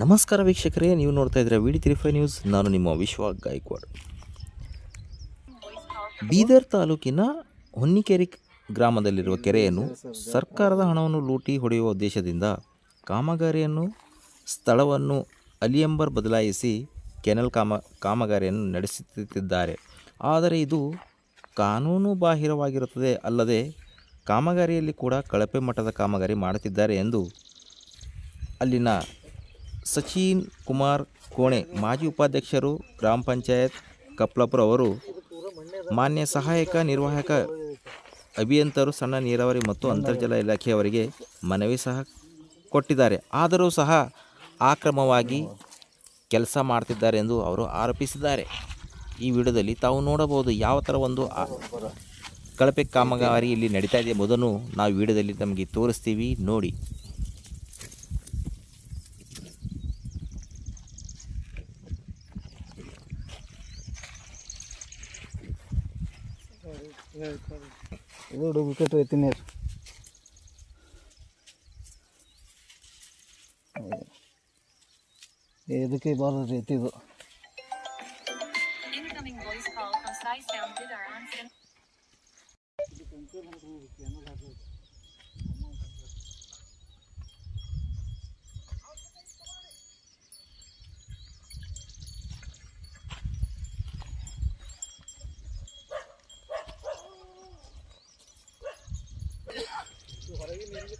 ನಮಸ್ಕಾರ ವೀಕ್ಷಕರೇ, ನೀವು ನೋಡ್ತಾ ಇದ್ದೀರಾ V D three five news ನಾನು ನಿಮ್ಮ ವಿಶ್ವ ಗಾಯಕ್ವಾಡ್. ಬೀದರ್ ತಾಲೂಕಿನ ಹೊನ್ನಿಕೆರೆ ಗ್ರಾಮದಲ್ಲಿರುವ ಕೆರೆಯನ್ನು ಸರ್ಕಾರದ ಹಣವನ್ನು ಲೂಟಿ ಹೊಡೆಯುವ ಉದ್ದೇಶದಿಂದ ಕಾಮಗಾರಿಯನ್ನು, ಸ್ಥಳವನ್ನು ಅಲಿಯಂಬರ್ ಬದಲಾಯಿಸಿ ಕೆನಲ್ ಕಾಮ, ಕಾಮಗಾರಿಯನ್ನು ನಡೆಸುತ್ತಿದ್ದಾರೆ. ಆದರೆ ಇದು ಕಾನೂನು ಬಾಹಿರವಾಗಿರುತ್ತದೆ ಅಲ್ಲದೆ ಕಾಮಗಾರಿಯಲ್ಲಿ ಕೂಡ ಕಳಪೆ ಮಟ್ಟದ ಕಾಮಗಾರಿ ಮಾಡುತ್ತಿದ್ದಾರೆ ಎಂದು ಅಲ್ಲಿನ ಸಚಿನ್ ಕುಮಾರ್ ಕೋಣೆ ಮಾಜಿ ಉಪಾಧ್ಯಕ್ಷರು ಗ್ರಾಮ ಪಂಚಾಯತ್ ಕಪ್ಲಾಪುರ ಅವರು ಮಾನ್ಯ ಸಹಾಯಕ, ನಿರ್ವಾಹಕ, ಅಭಿಯಂತರು, ಸಣ್ಣ ನೀರಾವರಿ ಮತ್ತು ಅಂತರ್ಜಲ ಇಲಾಖೆಯವರಿಗೆ ಮನವಿ ಸಹ ಕೊಟ್ಟಿದ್ದಾರೆ. ಆದರೂ ಸಹ ಆಕ್ರಮವಾಗಿ ಕೆಲಸ ಮಾಡ್ತಿದ್ದಾರೆ ಎಂದು ಅವರು ಆರೋಪಿಸಿದ್ದಾರೆ. ಈ ವಿಡಿಯೋದಲ್ಲಿ ತಾವು ನೋಡಬಹುದು ಯಾವ ಥರ ಒಂದು ಕಳಪೆ ಕಾಮಗಾರಿ ಇಲ್ಲಿ ನಡೀತಾ ಇದೆ ಎಂಬುದನ್ನು ನಾವು ವಿಡಿಯೋದಲ್ಲಿ ನಮಗೆ ತೋರಿಸ್ತೀವಿ. ನೋಡಿ. ಇದು ಡೂಪ್ಲಿಕೇಟ್ ಐತಿ ನೀರು ಇದಕ್ಕೆ ಬಾರ್ದು ರೀತಿ ಇದು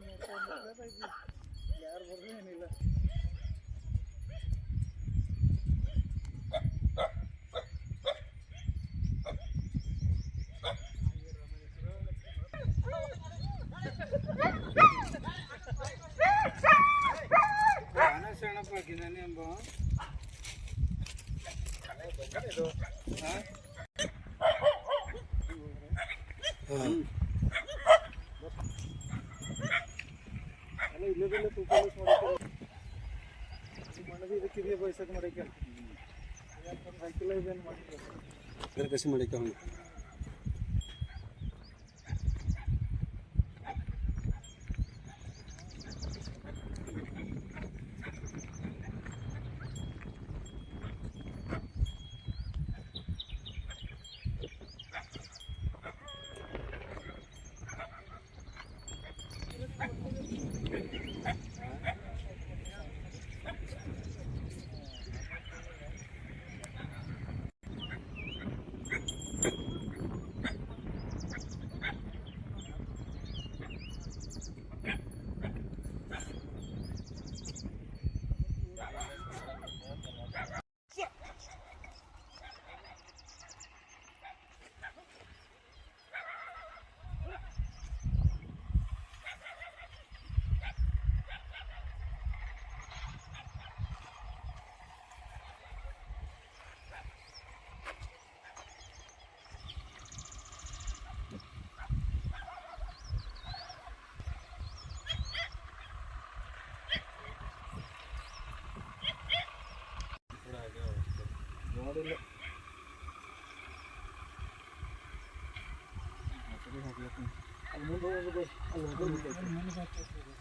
मेरे को मतलब है। कि यार बोल ಕಸಿ ಮಾಡಿಕ ನೋಡಿಲ್ಲ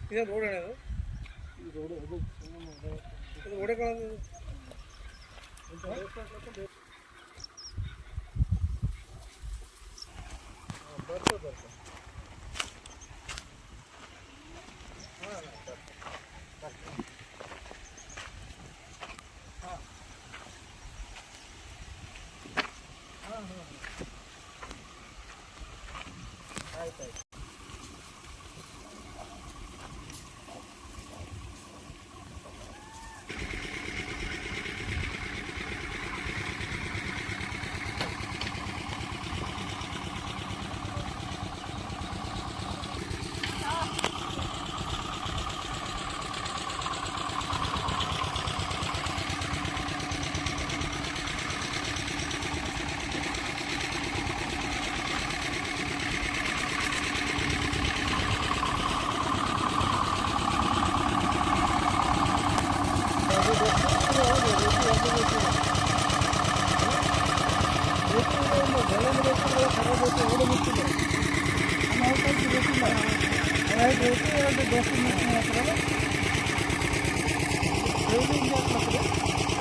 ಇದೇ ರೋಡ್ ಏನದು ಇದು ರೋಡೆ ಕಾಣದು ಬರ್ತದೆ ಬರ್ತದೆ ಹಾಂ ಬರ್ತದೆ ಆಯ್ತಾಯ್ತು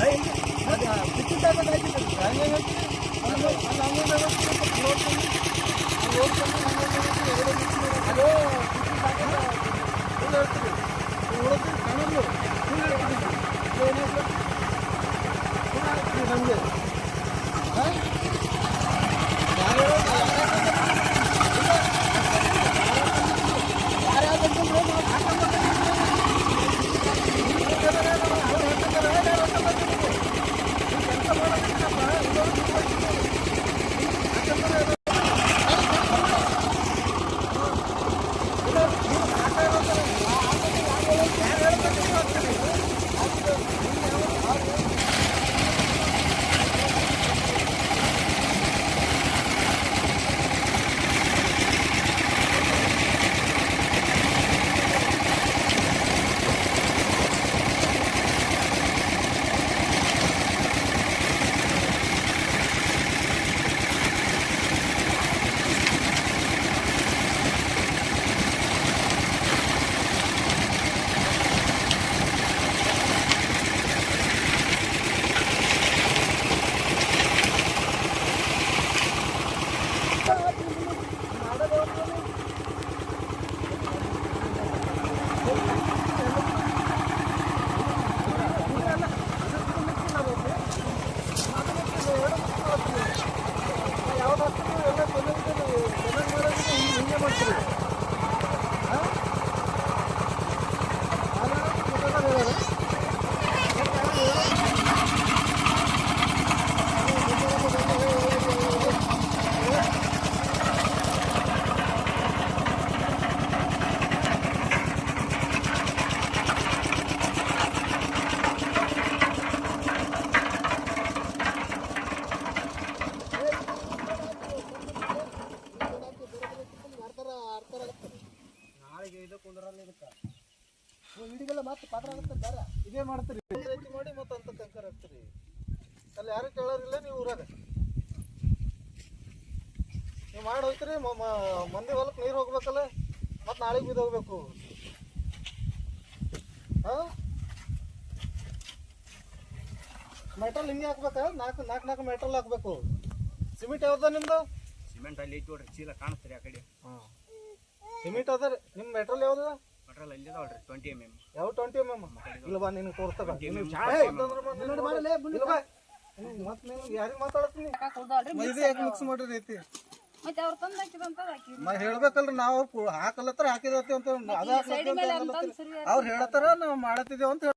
ಅದು ಬಿಟ್ಟಿದ್ದಾಗ ಹಾಕಿದ್ರು ಹಂಗೆ ಹಾಕಿದ್ರೆ ಇಡಿಗೆಲ್ಲ ಮತ್ತೆ ಪಾತ್ರ ಆಗುತ್ತೆ ಬೇರೆ ಇದೇ ಮಾಡ್ತೀರಿ ರೀತಿ ಮಾಡಿ ಮತ್ತೆ ಅಂತ ಕಂಕರ್ ಹಾಕ್ತೀರಿ. ಅಲ್ಲಿ ಯಾರು ಕೇಳೋರಿಲ್ಲ ನೀವು ಊರಾಗ. ನೀವು ಮಾಡಿ ಹೋಗ್ತೀರಿ ಮಂದಿ ಹೊಲಕ್ಕೆ ನೀರು ಹೋಗ್ಬೇಕಲ್ಲ ಮತ್ತೆ ನಾಳೆಗೆ ಬಿದ್ದು ಹೋಗ್ಬೇಕು. ಹಾಂ? ಮೆಟಲ್ ಹಿಂಗೆ ಹಾಕ್ಬೇಕಾ? ನಾಲ್ಕು ನಾಲ್ಕು ನಾಲ್ಕು ಮೆಟಲ್ ಹಾಕ್ಬೇಕು. ಸಿಮೆಂಟ್ ಯಾವ್ದ ನಿಮ್ದು? ಸಿಮೆಂಟ್ ಅಲ್ಲಿ ಐತಿ ನೋಡ್ರಿ ಚೀಲ ಕಾಣಿಸ್ತೀರಿ ಆ ಕಡೆ. ಹಾಂ. ಸಿಮೆಂಟ್ ಅದ ರೀ. ನಿಮ್ಮ ಮೆಟ್ರೋಲ್ ಯಾವ್ದು? ಪೆಟ್ರೋಲ್ ಅಲ್ಲಿ ಇದಾವಲ್ರಿ ಟ್ವೆಂಟಿ ಎಂ ಎಂ ಯಾವ ಟ್ವೆಂಟಿ ಎಂ ಎಂ ಇಲ್ಲ ಬಾ ನಿನಗೆ ತೋರಿಸ್ತಾಗ ಮತ್ತೆ ನೀನು ಯಾರಿಗೆ ಮಾತಾಡ್ತೀನಿ ಯಾಕೆ ಮಿಕ್ಸ್ ಮಾಡಿರಿ ಐತಿ ಮತ್ತೆ ಅವ್ರು ತಂದು ಹಾಕಿದಂತ ಹಾಕಿ ನಾ ಹೇಳ್ಬೇಕಲ್ರಿ ನಾವು ಹಾಕಲತ್ತರ ಹಾಕಲತ್ರ ಹಾಕಿದತ್ತಿ ಅಂತ ಅದ ಹಾಕ್ಲತ್ತಿ ಅಂತ. ಅವ್ರು ಹೇಳತ್ತಾರ ನಾವು ಮಾಡತ್ತಿದ್ದೇವೆ ಅಂತ ಹೇಳಿ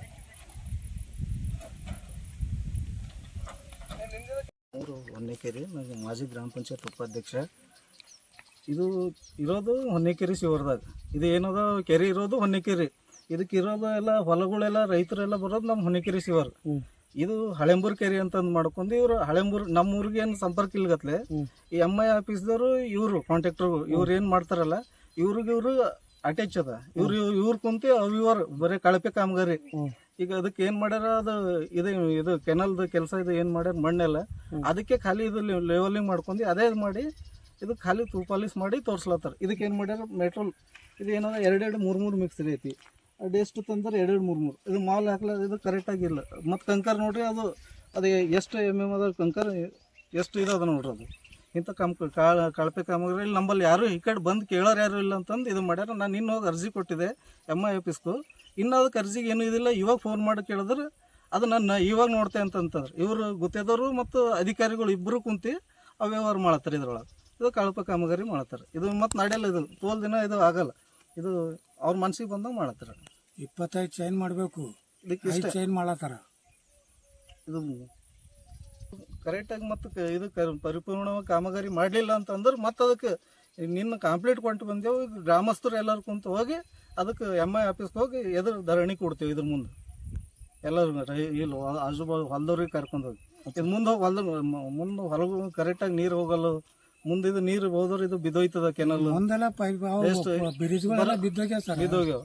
ಮೂರು ಹೊನ್ನೆಕೆರೆ ನಾನು ಮಾಜಿ ಗ್ರಾಮ ಪಂಚಾಯತ್ ಉಪಾಧ್ಯಕ್ಷ. ಇದು ಇರೋದು ಹೊನ್ನೆಕೆರೆ ಶಿವರ್ದಾಗ. ಇದು ಏನದ? ಕೆರೆ ಇರೋದು ಹೊನ್ನೆಕೆರೆ. ಇದಕ್ಕೆ ಇರೋದು ಎಲ್ಲ ಹೊಲಗಳೆಲ್ಲ ರೈತರೆಲ್ಲ ಬರೋದು ನಮ್ಮ ಹೊನ್ನೆಕೆರೆ ಶಿವರ್. ಇದು ಹಳೆಂಬೂರ್ ಕೆರೆ ಅಂತಂದು ಮಾಡ್ಕೊಂಡು ಇವರು ಹಳೆಂಬೂರ್ ನಮ್ಮ ಊರಿಗೆ ಏನು ಸಂಪರ್ಕ ಇಲ್ಗತ್ಲೆ ಈ ಎಂ ಐ ಆಫೀಸ್ದವರು ಇವರು ಕಾಂಟ್ರಾಕ್ಟರ್ ಇವ್ರು ಏನು ಮಾಡ್ತಾರಲ್ಲ ಇವ್ರಿಗೆ ಇವರು ಅಟ್ಯಾಚ್ ಅದ. ಇವ್ರು ಇವ್ರು ಕುಂತಿ ಅವ್ ಇವರು ಬರೀ ಕಳಪೆ ಕಾಮಗಾರಿ. ಈಗ ಅದಕ್ಕೆ ಏನ್ ಮಾಡ್ಯಾರ ಅದು ಇದು ಇದು ಕೆನಲ್ದು ಕೆಲಸ ಇದು ಏನ್ ಮಾಡ್ಯಾರ ಮಣ್ಣೆಲ್ಲ ಅದಕ್ಕೆ ಖಾಲಿ ಇದು ಲೆವೆಲಿಂಗ್ ಮಾಡ್ಕೊಂಡು ಅದೇ ಇದು ಮಾಡಿ ಇದು ಖಾಲಿ ಪಾಲಿಸ್ ಮಾಡಿ ತೋರಿಸ್ಲತ್ತಾರ. ಇದಕ್ಕೆ ಏನ್ ಮಾಡ್ಯಾರ ಮೆಟ್ರೋಲ್ ಇದು ಏನಾರ ಎರಡೆರಡು ಮೂರು ಮೂರು ಮಿಕ್ಸ್ ಐತಿ. ಅದು ಎಷ್ಟು ತಂದ್ರೆ ಎರಡೆರಡು ಮೂರು ಮೂರು. ಇದು ಮಾಲ್ ಹಾಕ್ಲ ಇದು ಕರೆಕ್ಟ್ ಆಗಿಲ್ಲ. ಮತ್ತು ಕಂಕರ್ ನೋಡ್ರಿ ಅದು ಅದು ಎಷ್ಟು ಎಂ ಎಂ ಅದ ಕಂಕರ್ ಎಷ್ಟು ಇದಾದ ನೋಡ್ರಿ ಅದು. ಇಂಥ ಕಮ್ ಕಾಳ ಕಳಪೆ ಕಾಮಗಾರಿ ಇಲ್ಲಿ ನಂಬಲ್ಲಿ ಯಾರು ಈ ಕಡೆ ಬಂದು ಕೇಳೋರು ಯಾರು ಇಲ್ಲ ಅಂತಂದು ಇದು ಮಾಡ್ಯಾರ. ನಾನು ಇನ್ನು ಹೋಗಿ ಅರ್ಜಿ ಕೊಟ್ಟಿದ್ದೆ ಎಂ ಐ ಆಫೀಸ್ಗೂ ಇನ್ನು ಅದಕ್ಕೆ ಅರ್ಜಿಗೆ ಏನೂ ಇದಿಲ್ಲ. ಇವಾಗ ಫೋನ್ ಮಾಡಿ ಕೇಳಿದ್ರೆ ಅದು ನನ್ನ ಇವಾಗ ನೋಡ್ತೆ ಅಂತಂತಂದ್ರೆ. ಇವರು ಗೊತ್ತಿದ್ದವರು ಮತ್ತು ಅಧಿಕಾರಿಗಳು ಇಬ್ಬರು ಕುಂತು ಅವ್ಯವಹಾರ ಮಾಡತ್ತಾರೆ ಇದ್ರೊಳಗೆ. ಇದು ಕಳಪೆ ಕಾಮಗಾರಿ ಮಾಡತ್ತಾರೆ. ಇದು ಮತ್ತು ನಡೆಯಲ್ಲ ಇದು. ತೋಲ್ ದಿನ ಇದು ಆಗಲ್ಲ. ಇದು ಅವ್ರ ಮನ್ಸಿಗೆ ಬಂದಾಗ ಮಾಡತ್ತಾರೆ. ಇಪ್ಪತ್ತೈದು ಚೈನ್ ಮಾಡಬೇಕು. ಇದಕ್ಕೆ ಚೈನ್ ಮಾಡತ್ತಾರ. ಇದು ಕರೆಕ್ಟಾಗಿ ಮತ್ತು ಇದು ಪರಿಪೂರ್ಣವಾಗಿ ಕಾಮಗಾರಿ ಮಾಡಲಿಲ್ಲ ಅಂತಂದ್ರೆ ಮತ್ತೆ ಅದಕ್ಕೆ ನಿನ್ನ ಕಂಪ್ಲೀಟ್ ಕೊಟ್ಟು ಬಂದೆವು. ಗ್ರಾಮಸ್ಥರು ಎಲ್ಲರೂ ಕುಂತು ಹೋಗಿ ಅದಕ್ಕೆ ಎಂ ಐ ಆಫೀಸ್ಗೆ ಹೋಗಿ ಎದುರು ಧರಣಿ ಕೊಡ್ತೀವಿ ಇದ್ರ ಮುಂದೆ. ಎಲ್ಲರೂ ಇಲ್ಲ ಆಜು ಬಾಜು ಹೊಲದವ್ರಿಗೆ ಕರ್ಕೊಂಡು ಹೋಗಿ. ಇದು ಮುಂದೆ ಹೋಗಿ ಹೊಲ್ದ ಮುಂದೆ ಹೊಲಗು ಕರೆಕ್ಟಾಗಿ ನೀರು ಹೋಗಲ್ಲ. ಮುಂದೆ ಇದು ನೀರು ಹೋದ್ರೆ ಇದು ಬಿದ್ದೋಯ್ತದ ಕೆನಲ್. ಬಿದ್ದೋಗ್ಯಾವ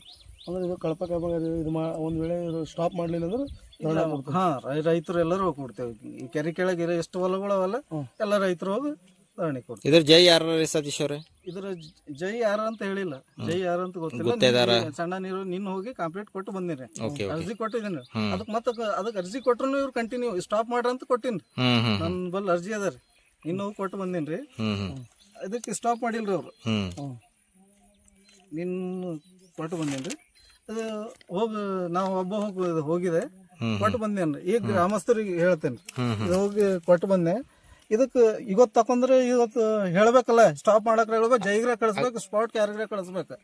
ಅಂದ್ರೆ ಇದು ಕಳಪ ಕಾಮಗಾರಿ ಇದು ಮಾ ಒಂದು ವೇಳೆ ಸ್ಟಾಪ್ ಮಾಡಲಿಲ್ಲ ಅಂದ್ರೆ ಹಾ ರೈ- ರೈತರು ಎಲ್ಲರೂ ಹೋಗಿ ಕೊಡ್ತೇವೆ. ಈ ಕೆರೆ ಕೆಳಗೆ ಇರೋ ಎಷ್ಟು ಹೊಲಗಳು ಅವಲ್ಲ ಎಲ್ಲ ರೈತರು ಹೋಗಿ ಧರಣಿ ಕೊಡ್ತೀವಿ ಇದ್ರ ಜೈ ಯಾರ ಸತೀಶ್ ಅವ್ರೆ? ಇದರ ಜ- ಯಾರು ಅಂತ ಹೇಳಿಲ್ಲ. ಜೈ ಯಾರು ಅಂತ ಗೊತ್ತಿಲ್ಲ. ಸಣ್ಣ ನೀರು ನಿನ್ನ ಹೋಗಿ ಕಂಪ್ಲೀಟ್ ಕೊಟ್ಟು ಬಂದಿನಿ. ಅರ್ಜಿ ಕೊಟ್ಟಿದ್ದೀನಿ. ಅದಕ್ಕೆ ಮತ್ತೆ ಅದಕ್ಕೆ ಅರ್ಜಿ ಕೊಟ್ರು ಇವ್ರು ಕಂಟಿನ್ಯೂ ಸ್ಟಾಪ್ ಮಾಡ್ರ ಅಂತ ಕೊಟ್ಟಿನಿ. ನನ್ನ ಬಲ್ ಅರ್ಜಿ ಅದ ರೀ. ಇನ್ನು ಕೊಟ್ಟು ಬಂದಿನ್ರಿ ಅದಕ್ಕೆ ಸ್ಟಾಪ್ ಮಾಡಿಲ್ರಿ ಅವ್ರು. ನಿನ್ನ ಕೊಟ್ಟು ಬಂದಿನ್ರಿ ಅದು ಹೋಗಿ ನಾವು ಒಬ್ಬ ಹೋಗಿ ಹೋಗಿದೆ. ಕೊಟ್ಟು ಬಂದೇನ್ರಿ ಈಗ ಗ್ರಾಮಸ್ಥರಿಗೆ ಹೇಳ್ತೇನೆ. ಹೋಗಿ ಕೊಟ್ಟು ಬಂದೆ. ಇದಕ್ಕೆ ಇವತ್ತು ತಕೊಂಡ್ರೆ ಇವತ್ತು ಹೇಳ್ಬೇಕಲ್ಲ ಸ್ಟಾಪ್ ಮಾಡಕ್ ಹೇಳ್ಬೇಕು ಜೈಗ್ರ ಕಳಿಸ್ಬೇಕು ಸ್ಪಾಟ್ ಯಾರಿಗ್ರ ಕಳಿಸ್ಬೇಕು.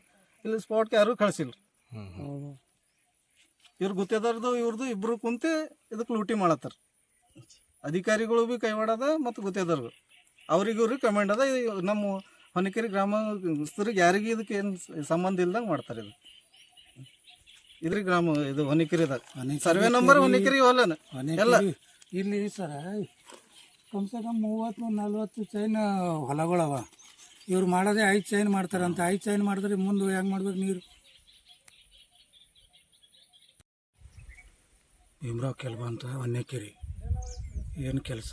ಇಲ್ಲಿ ಸ್ಪಾಟ್ ಯಾರು ಕಳಿಸಿಲ್ಲ ಇವ್ರ ಗುತ್ತೇದಾರ್ದು ಇವ್ರದ್ದು ಇಬ್ರು ಕುಂತಿ ಇದಕ್ಕೆ ಲೂಟಿ ಮಾಡತ್ತಾರ. ಅಧಿಕಾರಿಗಳು ಭೀ ಕೈವಾಡದ ಮತ್ತು ಗುತ್ತೇದಾರ್ಗಳು ಅವ್ರಿಗೆ ಇವ್ರಿಗೆ ಕಮೆಂಡ್ ಅದ ನಮ್ಮ ಹೊನಕೆರೆ ಗ್ರಾಮಸ್ಥರಿಗೆ ಯಾರಿಗೆ ಇದಕ್ಕೆ ಏನು ಸಂಬಂಧ ಇಲ್ದಂಗೆ ಮಾಡ್ತಾರೆ ಇದು. ಇದ್ರಿ ಗ್ರಾಮ ಇದು ಹೊನಕೆರಿದಾಗ. Survey number ಹೊನಕೆರಿ ಹೊಲನ. ಎಲ್ಲ. ಇಲ್ಲಿ ಸರ ಕಮ್ಸೆ ಕಮ್ ಮೂವತ್ತು, ನಲ್ವತ್ತು ಚೈನ್ ಹೊಲಗಳವ. ಇವ್ರು ಮಾಡೋದೇ ಐದು ಚೈನ್ ಮಾಡ್ತಾರಂತ. ಐದು ಚೈನ್ ಮಾಡಿದ್ರೆ ಮುಂದೆ ಹೆಂಗೆ ಮಾಡ್ಬೇಕು ನೀರು? ಭೀಮರಾವ್ ಕೆಲ್ಬ ಅಂತ ಹೊನ್ನೆಕೆರೆ ಏನು ಕೆಲಸ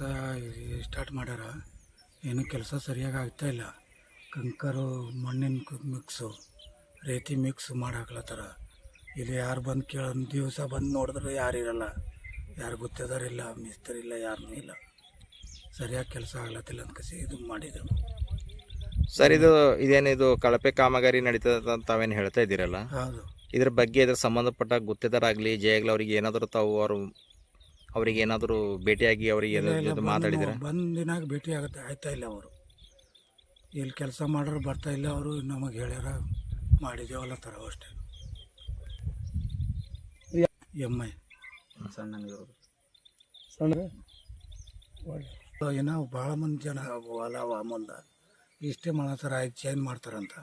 ಸ್ಟಾರ್ಟ್ ಮಾಡ್ಯಾರ? ಏನು ಕೆಲಸ ಸರಿಯಾಗಿ ಆಗ್ತಾ ಇಲ್ಲ. ಕಂಕರು, ಮಣ್ಣಿನ ಮಿಕ್ಸು ರೇತಿ ಮಿಕ್ಸ್ ಮಾಡಾಕ್ಲತ್ತಾರ ಇಲ್ಲಿ ಯಾರು ಬಂದು ಕೇಳೋ ದಿವಸ ಬಂದು ನೋಡಿದ್ರೆ ಯಾರು ಇರಲ್ಲ. ಯಾರು ಗೊತ್ತಿದಾರಿಲ್ಲ ಮಿಸ್ತ್ರಿ ಇಲ್ಲ ಯಾರನ್ನೂ ಇಲ್ಲ. ಸರಿಯಾಗಿ ಕೆಲಸ ಆಗ್ಲತ್ತಿಲ್ಲ ಅಂತ ಕಸಿ ಇದು ಮಾಡಿದ್ರು. ಸರ್ ಇದು ಇದೇನಿದು ಕಳಪೆ ಕಾಮಗಾರಿ ನಡೀತದೆ ಅಂತ ತಾವೇನು ಹೇಳ್ತಾ ಇದ್ದೀರಲ್ಲ? ಹೌದು. ಇದ್ರ ಬಗ್ಗೆ ಇದ್ರ ಸಂಬಂಧಪಟ್ಟ ಗುತ್ತೇದಾರಾಗಲಿ ಜಯಗ್ಲ ಅವ್ರಿಗೆ ಏನಾದರೂ ತಾವು ಅವರು ಅವ್ರಿಗೆ ಏನಾದರೂ ಭೇಟಿಯಾಗಿ ಅವ್ರಿಗೆ ಏನಾದ್ರು ಜೊತೆ ಮಾತಾಡಿದಿರ? ಬಂದ ದಿನಾಗ ಭೇಟಿ ಆಗುತ್ತೆ ಆಯ್ತಾ ಇಲ್ಲ ಅವರು? ಇಲ್ಲಿ ಕೆಲಸ ಮಾಡೋರು ಬರ್ತಾ ಇಲ್ಲ ಅವರು ನಮಗೆ ಹೇಳ್ಯಾರ ಮಾಡಿದೇವಲ್ಲ ಥರ ಅಷ್ಟೇ. M I. ಸಣ್ಣ ನೀರು ಏನೋ ಭಾಳ ಮಂದಿ ಜನ ಹೊಲ ಅವ ಮುಂದೆ. ಇಷ್ಟೇ ಮಾಡತ್ತಾರ ಆಯ್ತು ಚೇಂಜ್ ಮಾಡ್ತಾರಂತ.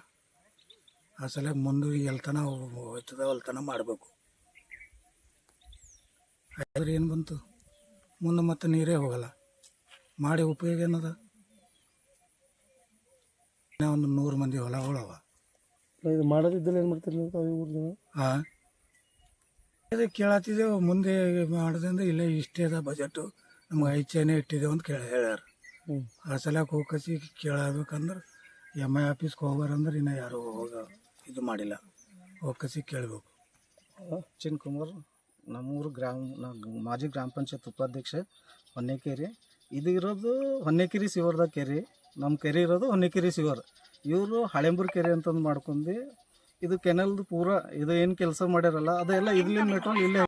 ಆ ಸಲ ಮುಂದೆ ಎಲ್ತನ ಹೋಯ್ತದ ಅಲ್ತನ ಮಾಡಬೇಕು. ಆದ್ರೆ ಏನು ಬಂತು? ಮುಂದೆ ಮತ್ತೆ ನೀರೇ ಹೋಗಲ್ಲ. ಮಾಡಿ ಉಪಯೋಗ ಏನದ? ಇನ್ನೂ ಒಂದು ನೂರು ಮಂದಿ ಹೊಲಗಳವ ಇದು ಮಾಡೋದಿದ್ದಲ್ಲಿ ಏನು ಮಾಡ್ತೀರಿ ನೀವು ತಾವು ಊರ್ ಜನ? ಹಾಂ ಇದು ಕೇಳತ್ತಿದ್ದೆವು ಮುಂದೆ ಮಾಡೋದ್ರಿಂದ ಇಲ್ಲೇ ಇಷ್ಟೇ ಅದ ಬಜೆಟು ನಮ್ಗೆ ಐದು ಚೇನೆ ಇಟ್ಟಿದ್ದೇವೆ ಅಂತ ಕೇಳಿ ಹೇಳ್ಯಾರ. ಹ್ಞೂ ಆ ಸಲಕ್ಕೆ ಹೋಗಿ ಕೇಳಬೇಕಂದ್ರೆ ಎಂ ಐ ಆಫೀಸ್ಗೆ ಹೋಗಾರಂದ್ರೆ ಇನ್ನು ಯಾರು ಹೋಗ ಇದು ಮಾಡಿಲ್ಲ. ಹೋಗಿ ಕೇಳಬೇಕು. ಚಿನ್ ಕುಮಾರ್ ನಮ್ಮೂರು ಗ್ರಾಮ ನಾ- ಮಾಜಿ ಗ್ರಾಮ ಪಂಚಾಯತ್ ಉಪಾಧ್ಯಕ್ಷ ಹೊನ್ನೆಕೆರೆ. ಇದು ಇರೋದು ಹೊನ್ನೆಕೆರೆ ಸಿವರ್ದ ಕೆರೆ. ನಮ್ಮ ಕೆರೆ ಇರೋದು ಹೊನ್ನೆಕೆರೆ ಸಿವರ್ ಇವರು ಹಳೆಂಬೂರು ಕೆರೆ ಅಂತಂದು ಮಾಡ್ಕೊಂಡು ಇದು ಕೆನಲ್ದು ಪೂರ ಇದು ಏನು ಕೆಲಸ ಮಾಡ್ಯಾರಲ್ಲ ಅದೆಲ್ಲ ಇರ್ಲಿನ ಮೆಟ್ರೋಲ್ ಇಲ್ಲೇ